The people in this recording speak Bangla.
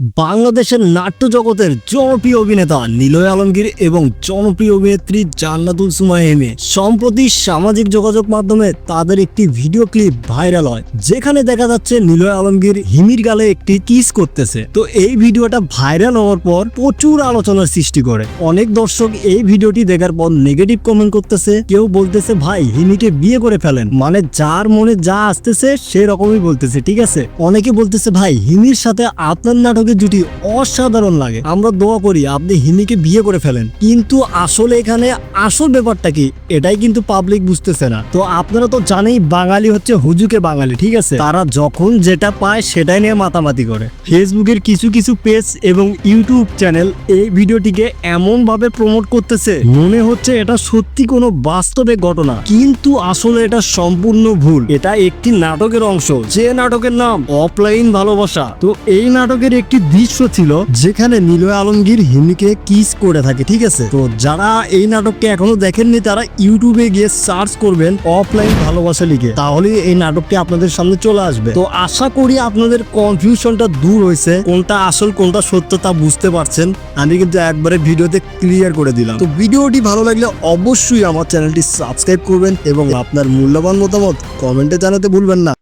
বাংলাদেশের নাট্য জগতের জনপ্রিয় অভিনেতা নিলয় আলমগীর এবং জনপ্রিয় অভিনেত্রী জান্নাতুল সুমাইমি সম্প্রতি সামাজিক যোগাযোগ মাধ্যমে তাদের একটি ভিডিও ক্লিপ ভাইরাল হয়, যেখানে দেখা যাচ্ছে নিলয় আলমগীর হিমির গালে একটি কিস করতেছে। তো এই ভিডিওটা ভাইরাল হওয়ার পর প্রচুর আলোচনার সৃষ্টি করে। অনেক দর্শক এই ভিডিওটি দেখার পর নেগেটিভ কমেন্ট করতেছে, কেউ বলতেছে, ভাই, হিমিকে বিয়ে করে ফেলেন। মানে যার মনে যা আসতেছে, সেরকমই বলতেছে, ঠিক আছে? অনেকে বলতেছে, ভাই, হিমির সাথে আপনার নাটকের জুটি অসাধারণ লাগে। আমরা দোয়া করি আপনি হিমিকে বিয়ে করে ফেলেন। কিন্তু আসলে এখানে আসল ব্যাপারটা কি, এটাই কিন্তু পাবলিক বুঝতেছে না। তো আপনারা তো জানেই বাঙালি হচ্ছে হুজুকে বাঙালি, ঠিক আছে? তারা যখন যেটা পায় সেটাই নিয়ে মাতামাতি করে। ফেসবুকের কিছু কিছু পেজ এবং ইউটিউব চ্যানেল এই ভিডিওটিকে এমন ভাবে প্রমোট করতেছে, মনে হচ্ছে এটা সত্যি কোনো বাস্তবে ঘটনা। কিন্তু আসলে এটা সম্পূর্ণ ভুল। এটা একটি নাটকের অংশ। যে নাটকের নাম, অফলাইন ভালোবাসা। তো এই নাটকের একটি দৃশ্য ছিল যেখানে নিলয় আলমগীর হিমিকে কিস করে থাকে, ঠিক আছে? তো যারা এই নাটককে এখনও দেখেননি, তারা ইউটিউবে গিয়ে সার্চ করবেন অফলাইন ভালোবাসা লিখে। তাহলে এই নাটকটি আপনাদের সামনে চলে আসবে। তো আশা করি আপনাদের কনফিউশনটা দূর হয়েছে, কোনটা আসল, কোনটা সত্য তা বুঝতে পারছেন। আমি কিন্তু একবারে ভিডিওতে ক্লিয়ার করে দিলাম। তো ভিডিওটি ভালো লাগলে অবশ্যই আমার চ্যানেলটি সাবস্ক্রাইব করবেন এবং আপনার মূল্যবান মতামত কমেন্টে জানাতে ভুলবেন না।